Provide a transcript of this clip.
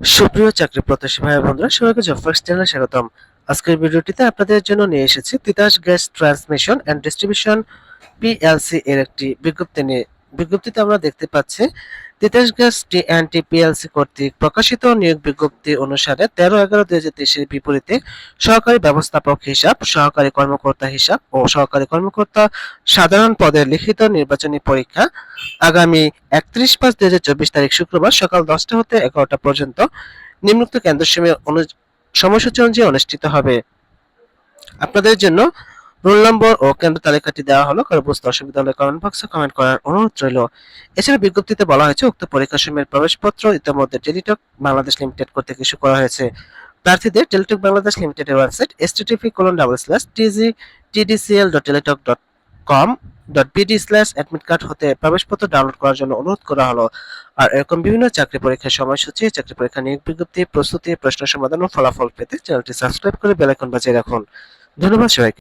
সুপ্রিয় চাকরি প্রত্যাশী ভাই বন্ধুরা সবাইকে জব ফার্স্ট চ্যানেলে স্বাগতম। আজকের ভিডিওটিতে আপনাদের জন্য নিয়ে এসেছি Titas gas transmission and distribution PLC এর একটি বিজ্ঞপ্তি নিয়ে। বিজ্ঞপ্তিতে আমরা দেখতে পাচ্ছি, Titas gas T and T PLC কর্তৃক প্রকাশিত নিয়োগ বিজ্ঞপ্তি অনুসারে তেরো এগারো দুই হাজার তেইশের বিপরীতে সহকারী ব্যবস্থাপক হিসাব, সহকারী কর্মকর্তা হিসাব ও সহকারী কর্মকর্তা সাধারণ পদের লিখিত নির্বাচনী পরীক্ষা আগামী একত্রিশ পাঁচ দুই হাজার চব্বিশ তারিখ শুক্রবার সকাল দশটা হতে এগারোটা পর্যন্ত নিম্নোক্ত কেন্দ্রসমূহে অনু- সময়সূচি অনুযায়ী অনুষ্ঠিত হবে। আপনাদের জন্য রোল নম্বর ও কেন্দ্র তালিকাটি দেওয়া হলো কারও বুঝতে অসুবিধা হলে কমেন্ট বক্সে কমেন্ট করার অনুরোধ রইল। এছাড়া বিজ্ঞপ্তিতে বলা হয়েছে, উক্ত পরীক্ষা সময়ের প্রবেশপত্র ইতিমধ্যে টেলিটক বাংলাদেশ লিমিটেড কর্তৃক ইস্যু করা হয়েছে। প্রার্থীদের টেলিটক বাংলাদেশ লিমিটেডের website S colon double slash TG TDCL dot Teletalk dot com dot BD slash admit card হতে প্রবেশপত্র ডাউনলোড করার জন্য অনুরোধ করা হলো। আর এরকম বিভিন্ন চাকরি পরীক্ষার সময়সূচি, চাকরি পরীক্ষা নিয়োগ বিজ্ঞপ্তি, প্রস্তুতি, প্রশ্ন সমাধান ও ফলাফল পেতে চ্যানেলটি সাবস্ক্রাইব করে বেল আইকন বাজিয়ে রাখুন। ধন্যবাদ সবাইকে।